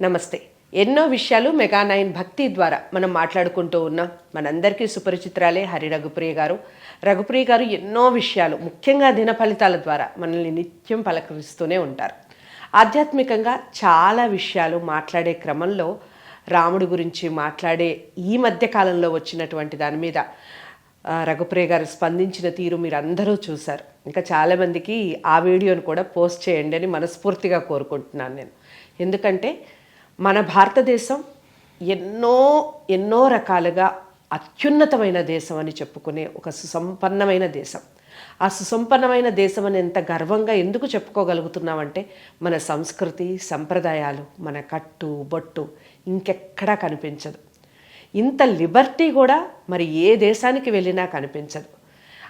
నమస్తే. ఎన్నో విషయాలు మెగా నైన్ భక్తి ద్వారా మనం మాట్లాడుకుంటూ ఉన్నాం. మనందరికీ సుపరిచిత్రాలే హరి రఘుప్రియ గారు. రఘుప్రియ గారు ఎన్నో విషయాలు ముఖ్యంగా దిన ఫలితాల ద్వారా మనల్ని నిత్యం పలకరిస్తూనే ఉంటారు. ఆధ్యాత్మికంగా చాలా విషయాలు మాట్లాడే క్రమంలో రాముడి గురించి మాట్లాడే ఈ మధ్య కాలంలో వచ్చినటువంటి దాని మీద రఘుప్రియ గారు స్పందించిన తీరు మీరు అందరూ చూశారు. ఇంకా చాలామందికి ఆ వీడియోను కూడా పోస్ట్ చేయండి అని మనస్ఫూర్తిగా కోరుకుంటున్నాను నేను. ఎందుకంటే మన భారతదేశం ఎన్నో ఎన్నో రకాలుగా అత్యున్నతమైన దేశం అని చెప్పుకునే ఒక సుసంపన్నమైన దేశం. ఆ సుసంపన్నమైన దేశం అని ఎంత గర్వంగా ఎందుకు చెప్పుకోగలుగుతున్నామంటే మన సంస్కృతి సంప్రదాయాలు మన కట్టు బొట్టు ఇంకెక్కడా కనిపించదు. ఇంత లిబర్టీ కూడా మరి ఏ దేశానికి వెళ్ళినా కనిపించదు.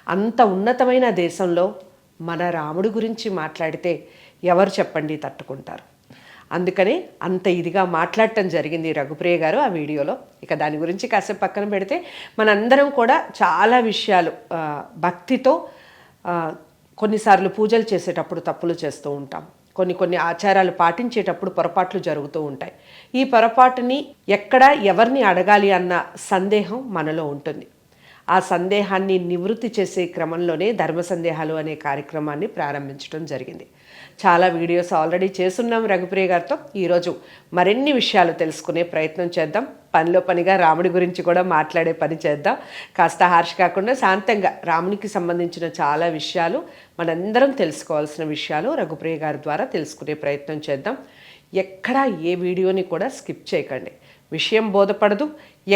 అంత ఉన్నతమైన దేశంలో మన రాముడి గురించి మాట్లాడితే ఎవరు చెప్పండి తట్టుకుంటారు. అందుకనే అంత ఇదిగా మాట్లాడటం జరిగింది రఘుప్రియ గారు ఆ వీడియోలో. ఇక దాని గురించి కాసేపు పక్కన పెడితే మనందరం కూడా చాలా విషయాలు భక్తితో కొన్నిసార్లు పూజలు చేసేటప్పుడు తప్పులు చేస్తూ ఉంటాం. కొన్ని కొన్ని ఆచారాలు పాటించేటప్పుడు పొరపాట్లు జరుగుతూ ఉంటాయి. ఈ పొరపాటుని ఎక్కడ ఎవరిని అడగాలి అన్న సందేహం మనలో ఉంటుంది. ఆ సందేహాన్ని నివృత్తి చేసే క్రమంలోనే ధర్మ సందేహాలు అనే కార్యక్రమాన్ని ప్రారంభించడం జరిగింది. చాలా వీడియోస్ ఆల్రెడీ చేస్తున్నాం రఘుప్రియ గారితో. ఈరోజు మరిన్ని విషయాలు తెలుసుకునే ప్రయత్నం చేద్దాం. పనిలో పనిగా రాముడి గురించి కూడా మాట్లాడే పని చేద్దాం. కాస్త హార్ష్ కాకుండా శాంతంగా రామునికి సంబంధించిన చాలా విషయాలు మనందరం తెలుసుకోవాల్సిన విషయాలు రఘుప్రియ గారి ద్వారా తెలుసుకునే ప్రయత్నం చేద్దాం. ఎక్కడా ఏ వీడియోని కూడా స్కిప్ చేయకండి. విషయం బోధపడదు.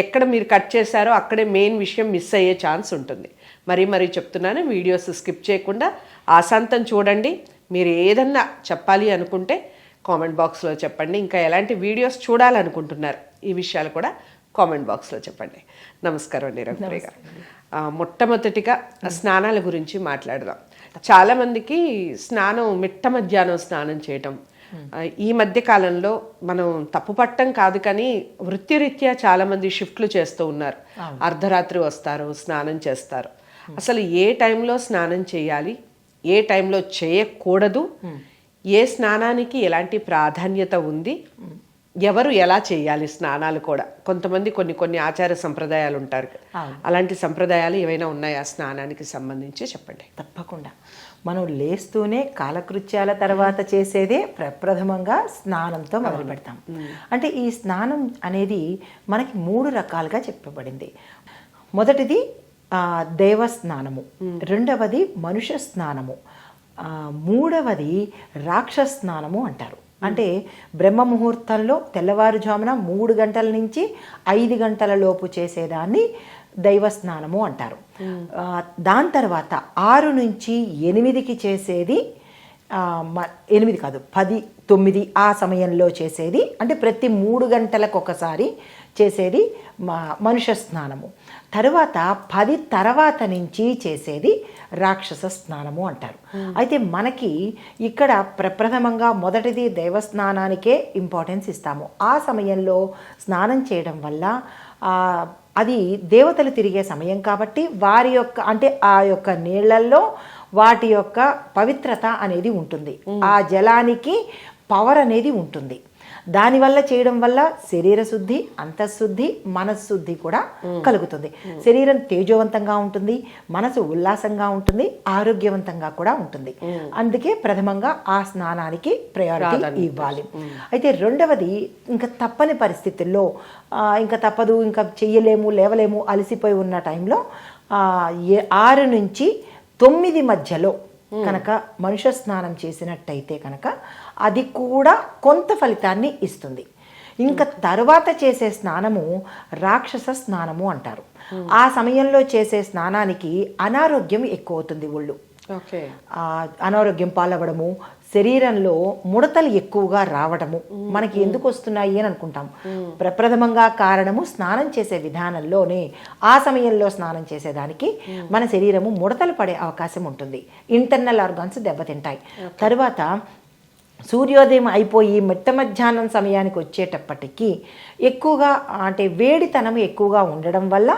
ఎక్కడ మీరు కట్ చేశారో అక్కడే మెయిన్ విషయం మిస్ అయ్యే ఛాన్స్ ఉంటుంది. మరీ మరీ చెప్తున్నాను వీడియోస్ స్కిప్ చేయకుండా ఆశాంతం చూడండి. మీరు ఏదన్నా చెప్పాలి అనుకుంటే కామెంట్ బాక్స్లో చెప్పండి. ఇంకా ఎలాంటి వీడియోస్ చూడాలనుకుంటున్నారు ఈ విషయాలు కూడా కామెంట్ బాక్స్లో చెప్పండి. నమస్కారం అండి రఘుప్రియ గారు. మొట్టమొదటిగా స్నానాల గురించి మాట్లాడదాం. చాలామందికి స్నానం మిట్ట మధ్యాహ్నం స్నానం చేయటం ఈ మధ్య కాలంలో మనం తప్పు పట్టం కాదు కానీ వృత్తిరీత్యా చాలా మంది షిఫ్ట్లు చేస్తూ ఉన్నారు. అర్ధరాత్రి వస్తారు స్నానం చేస్తారు. అసలు ఏ టైంలో స్నానం చేయాలి? ఏ టైంలో చేయకూడదు. ఏ స్నానానికి ఎలాంటి ప్రాధాన్యత ఉంది? ఎవరు ఎలా చేయాలి స్నానాలు కూడా? కొంతమంది కొన్ని కొన్ని ఆచార సంప్రదాయాలు ఉంటారు అలాంటి సంప్రదాయాలు ఏవైనా ఉన్నాయా స్నానానికి సంబంధించి? చెప్పండి. తప్పకుండా. మనం లేస్తూనే కాలకృత్యాల తర్వాత చేసేదే ప్రప్రథమంగా స్నానంతో మొదలు పెడతాం. అంటే ఈ స్నానం అనేది మనకి మూడు రకాలుగా చెప్పబడింది. మొదటిది ఆ, దేవ స్నానము రెండవది మనుష్య స్నానము మూడవది రాక్షస స్నానము అంటారు అంటే బ్రహ్మ ముహూర్తంలో తెల్లవారుజామున మూడు గంటల నుంచి ఐదు గంటల లోపు చేసేదాన్ని దైవ స్నానము అంటారు దాని తర్వాత ఆరు నుంచి ఎనిమిదికి చేసేది ఎనిమిది కాదు పది తొమ్మిది ఆ సమయంలో చేసేది అంటే ప్రతి మూడు గంటలకు ఒకసారి చేసేది మా మనుష్య స్నానము తరువాత పది తర్వాత నుంచి చేసేది రాక్షస స్నానము అంటారు. అయితే మనకి ఇక్కడ ప్రప్రథమంగా మొదటిది దైవ స్నానానికే ఇంపార్టెన్స్ ఇస్తాము. ఆ సమయంలో స్నానం చేయడం వల్ల అది దేవతలు తిరిగే సమయం కాబట్టి వారి యొక్క అంటే ఆ యొక్క నీళ్ళల్లో వాటి యొక్క పవిత్రత అనేది ఉంటుంది. ఆ జలానికి పవర్ అనేది ఉంటుంది. దానివల్ల చేయడం వల్ల శరీర శుద్ధి అంతఃశుద్ధి మనశుద్ధి కూడా కలుగుతుంది. శరీరం తేజోవంతంగా ఉంటుంది మనసు ఉల్లాసంగా ఉంటుంది ఆరోగ్యవంతంగా కూడా ఉంటుంది. అందుకే ప్రథమంగా ఆ స్నానానికి ప్రయారిటీ ఇవ్వాలి. అయితే రెండవది ఇంకా తప్పని పరిస్థితుల్లో ఇంకా తప్పదు ఇంకా చెయ్యలేము లేవలేము అలసిపోయి ఉన్న టైంలో ఆరు నుంచి తొమ్మిది మధ్యలో కనుక మనుష్య స్నానం చేసినట్టయితే కనుక అది కూడా కొంత ఫలితాన్ని ఇస్తుంది. ఇంకా తర్వాత చేసే స్నానము రాక్షస స్నానము అంటారు. ఆ సమయంలో చేసే స్నానానికి అనారోగ్యం ఎక్కువ అవుతుంది ఒళ్ళు అనారోగ్యం పాలవ్వడము శరీరంలో ముడతలు ఎక్కువగా రావడము మనకి ఎందుకు వస్తున్నాయి అని అనుకుంటాం. ప్రప్రథమంగా కారణము స్నానం చేసే విధానంలోనే ఆ సమయంలో స్నానం చేసేదానికి మన శరీరము ముడతలు పడే అవకాశం ఉంటుంది. ఇంటర్నల్ ఆర్గాన్స్ దెబ్బతింటాయి. తరువాత సూర్యోదయం అయిపోయి మిట్ట మధ్యాహ్నం సమయానికి వచ్చేటప్పటికి ఎక్కువగా అంటే వేడితనం ఎక్కువగా ఉండడం వల్ల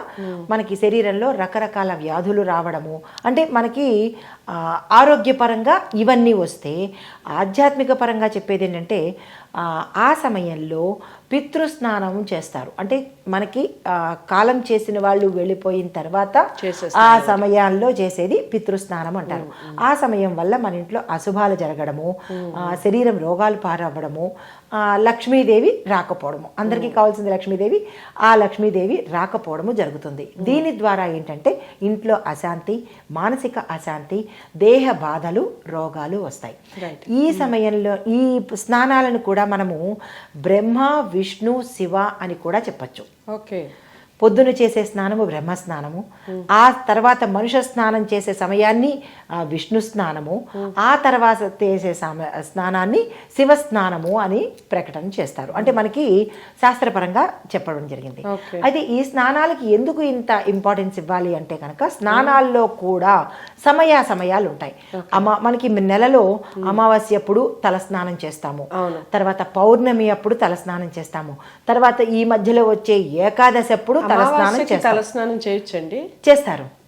మనకి శరీరంలో రకరకాల వ్యాధులు రావడము. అంటే మనకి ఆరోగ్యపరంగా ఇవన్నీ వస్తే ఆధ్యాత్మిక పరంగా చెప్పేది ఏంటంటే ఆ సమయంలో పితృస్నానం చేస్తారు. అంటే మనకి కాలం చేసిన వాళ్ళు వెళ్ళిపోయిన తర్వాత ఆ సమయాల్లో చేసేది పితృస్నానం అంటారు. ఆ సమయం వల్ల మన ఇంట్లో అశుభాలు జరగడము శరీరం రోగాలు పారవ్వడము లక్ష్మీదేవి రాకపోవడము. అందరికీ కావాల్సింది లక్ష్మీదేవి ఆ లక్ష్మీదేవి రాకపోవడము జరుగుతుంది. దీని ద్వారా ఏంటంటే ఇంట్లో అశాంతి మానసిక అశాంతి దేహ బాధలు రోగాలు వస్తాయి. ఈ సమయంలో ఈ స్నానాలను కూడా మనము బ్రహ్మ విష్ణు శివ అని కూడా చెప్పచ్చు. ఓకే. పొద్దున చేసే స్నానము బ్రహ్మ స్నానము ఆ తర్వాత మనుష్య స్నానం చేసే సమయాన్ని విష్ణు స్నానము. ఆ తర్వాత చేసే స్నానాన్ని శివ స్నానము అని ప్రకటన చేస్తారు. అంటే మనకి శాస్త్రపరంగా చెప్పడం జరిగింది. అయితే ఈ స్నానాలకి ఎందుకు ఇంత ఇంపార్టెన్స్ ఇవ్వాలి అంటే కనుక స్నానాల్లో కూడా సమయ సమయాలు ఉంటాయి. అమా మనకి నెలలో అమావాస్య అప్పుడు తల స్నానం చేస్తాము. తర్వాత పౌర్ణమి అప్పుడు తల స్నానం చేస్తాము. తర్వాత ఈ మధ్యలో వచ్చే ఏకాదశి అప్పుడు తలస్నానం చేయొచ్చండి. చేస్తారు.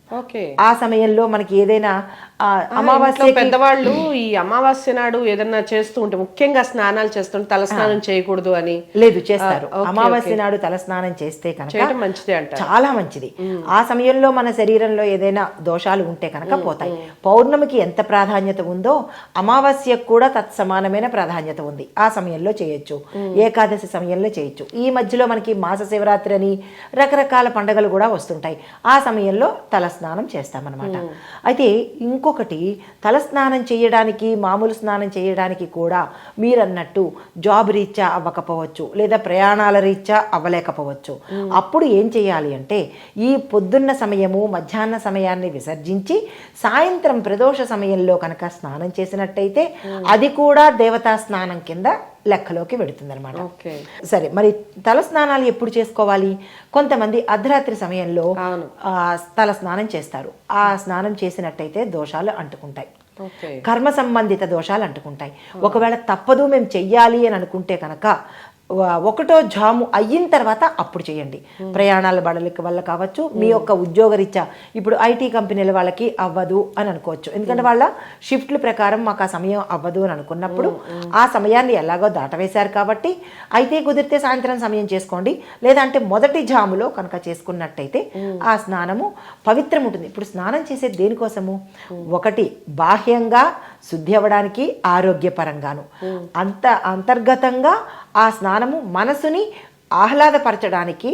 ఆ సమయంలో మనకి ఏదైనా అమావాస్య పెద్దవాళ్ళు ఈ అమావాస్య నాడు ఏదన్నా చేస్తూ ఉంటే ముఖ్యంగా స్నానాలు చేస్తుంటే తలస్నానం చేయకూడదు అని. లేదు చేస్తారు. అమావాస్య నాడు తల స్నానం చేస్తే కనుక మంచిదే అంటారు. చాలా మంచిది. ఆ సమయంలో మన శరీరంలో ఏదైనా దోషాలు ఉంటే కనుక పోతాయి. పౌర్ణమికి ఎంత ప్రాధాన్యత ఉందో అమావాస్యకు కూడా తత్సమానమైన ప్రాధాన్యత ఉంది. ఆ సమయంలో చేయొచ్చు. ఏకాదశి సమయంలో చేయొచ్చు. ఈ మధ్యలో మనకి మాస శివరాత్రి అని రకరకాల పండుగలు కూడా వస్తుంటాయి. ఆ సమయంలో తల స్నానం చేస్తామన్నమాట. అయితే ఇంకొకటి తల స్నానం చేయడానికి మామూలు స్నానం చేయడానికి కూడా మీరన్నట్టు జాబ్ రీత్యా అవ్వకపోవచ్చు లేదా ప్రయాణాల రీత్యా అవ్వలేకపోవచ్చు. అప్పుడు ఏం చేయాలి అంటే ఈ పొద్దున్న సమయము మధ్యాహ్న సమయాన్ని విసర్జించి సాయంత్రం ప్రదోష సమయంలో కనుక స్నానం చేసినట్టయితే అది కూడా దేవతా స్నానం కింద లెక్కలోకి వెడుతుందన్నమాట. ఓకే. సరే మరి తల స్నానాలు ఎప్పుడు చేసుకోవాలి? కొంతమంది అర్ధరాత్రి సమయంలో తల స్నానం చేస్తారు. ఆ స్నానం చేసినట్టయితే దోషాలు అంటుకుంటాయి. కర్మ సంబంధిత దోషాలు అంటుకుంటాయి. ఒకవేళ తప్పదు మేము చెయ్యాలి అని అనుకుంటే కనుక ఒకటో జాము అయిన తర్వాత అప్పుడు చేయండి. ప్రయాణాల బడలిక వల్ల కావచ్చు మీ యొక్క ఉద్యోగరీత్యా ఇప్పుడు ఐటీ కంపెనీల వాళ్ళకి అవ్వదు అని అనుకోవచ్చు. ఎందుకంటే వాళ్ళ షిఫ్ట్ల ప్రకారం మాకు ఆ సమయం అవ్వదు అని అనుకున్నప్పుడు ఆ సమయాన్ని ఎలాగో దాటవేశారు కాబట్టి అయితే కుదిరితే సాయంత్రం సమయం చేసుకోండి. లేదంటే మొదటి జాములో కనుక చేసుకున్నట్టయితే ఆ స్నానము పవిత్రం ఉంటుంది ఇప్పుడు స్నానం చేసేది దేనికోసము? ఒకటి బాహ్యంగా శుద్ధి అవ్వడానికి ఆరోగ్యపరంగాను. అంత అంతర్గతంగా ఆ స్నానము మనసుని ఆహ్లాదపరచడానికి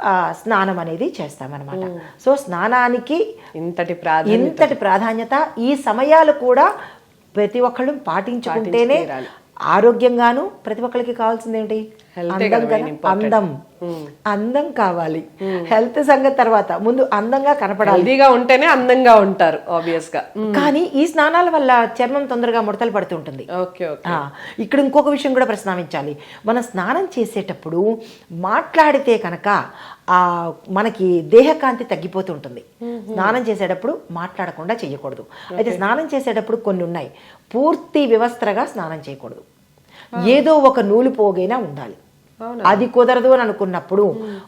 ఆ, స్నానం అనేది చేస్తామన్నమాట సో స్నానానికి ఇంతటి ప్రాధాన్యత. ఇంతటి ప్రాధాన్యత ఈ సమయాలు కూడా ప్రతి ఒక్కళ్ళు పాటించుకుంటేనే. ఆరోగ్యంగాను ప్రతి ఒక్కరికి కావాల్సింది ఏంటి Health ఏ అందం కదా important. అందం. అందం కావాలి. హెల్త్ సంగతి తర్వాత. ముందు అందంగా కనపడాలి. హెల్దీగా ఉంటేనే అందంగా ఉంటారు ఆబ్వియస్గా కానీ ఈ స్నానాల వల్ల చర్మం తొందరగా ముడతలు పడుతుంటుంది ఇక్కడ ఇంకొక విషయం కూడా ప్రస్తావించాలి మనం స్నానం చేసేటప్పుడు మాట్లాడితే కనుక ఆ మనకి దేహకాంతి తగ్గిపోతుంటుంది స్నానం చేసేటప్పుడు మాట్లాడకుండా చేయకూడదు. అయితే స్నానం చేసేటప్పుడు కొన్ని ఉన్నాయి. పూర్తి వ్యవస్థగా స్నానం చేయకూడదు. ఏదో ఒక నూలు పోగైనా ఉండాలి? అది కుదరదు అని అనుకున్నప్పుడు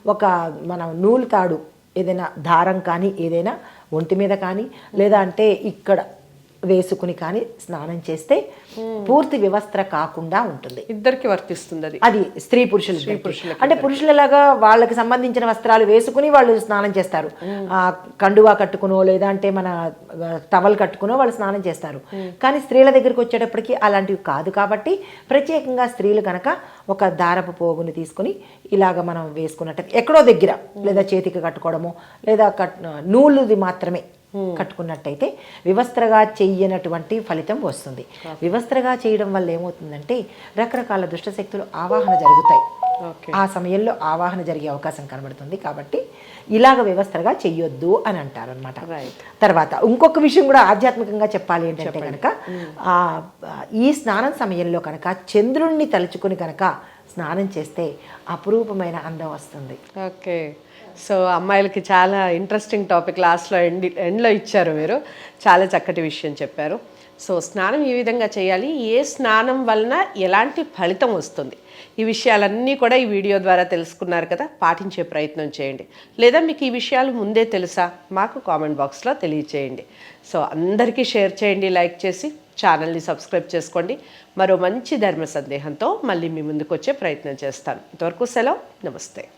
ఒక మనం నూలు తాడు ఏదైనా దారం కానీ ఏదైనా ఒంటి మీద కానీ లేదా అంటే ఇక్కడ వేసుకుని కానీ స్నానం చేస్తే పూర్తి వ్యవస్థ కాకుండా ఉంటుంది. ఇద్దరికి వర్తిస్తుంది అది. అది స్త్రీ పురుషులు అంటే పురుషులలాగా వాళ్ళకి సంబంధించిన వస్త్రాలు వేసుకుని వాళ్ళు స్నానం చేస్తారు. ఆ కండువా కట్టుకునో లేదా అంటే మన టవల్ కట్టుకునో వాళ్ళు స్నానం చేస్తారు. కానీ స్త్రీల దగ్గరికి వచ్చేటప్పటికి అలాంటివి కాదు కాబట్టి ప్రత్యేకంగా స్త్రీలు కనుక ఒక దారపు పోగుని తీసుకుని ఇలాగ మనం వేసుకున్నట్టు ఎక్కడో దగ్గర లేదా చేతికి కట్టుకోవడము లేదా కట్ నూలుది మాత్రమే కట్టుకున్నట్టయితే వివస్త్రగా చెయ్యనటువంటి ఫలితం వస్తుంది. వివస్త్రగా చేయడం వల్ల ఏమవుతుందంటే రకరకాల దుష్టశక్తులు ఆవాహన జరుగుతాయి. ఆ సమయంలో ఆవాహన జరిగే అవకాశం కనబడుతుంది కాబట్టి ఇలాగ వ్యవస్థగా చెయ్యొద్దు అని అంటారు అనమాట. తర్వాత ఇంకొక విషయం కూడా ఆధ్యాత్మికంగా చెప్పాలి ఏంటంటే కనుక ఆ ఈ స్నానం సమయంలో కనుక చంద్రుణ్ణి తలుచుకుని కనుక స్నానం చేస్తే అపురూపమైన అందం వస్తుంది. ఓకే సో అమ్మాయిలకి చాలా ఇంట్రెస్టింగ్ టాపిక్ లాస్ట్లో ఎండ్ ఎండ్లో ఇచ్చారు మీరు. చాలా చక్కటి విషయం చెప్పారు. సో స్నానం ఏ విధంగా చేయాలి. ఏ స్నానం వలన ఎలాంటి ఫలితం వస్తుంది? ఈ విషయాలన్నీ కూడా ఈ వీడియో ద్వారా తెలుసుకున్నారు కదా. పాటించే ప్రయత్నం చేయండి. లేదా మీకు ఈ విషయాలు ముందే తెలుసా? మాకు కామెంట్ బాక్స్లో తెలియచేయండి. సో అందరికీ షేర్ చేయండి లైక్ చేసి ఛానల్ని సబ్స్క్రైబ్ చేసుకోండి. మరో మంచి ధర్మ సందేహంతో మళ్ళీ మీ ముందుకు వచ్చే ప్రయత్నం చేస్తాను. ఇంతవరకు సెలవు. నమస్తే.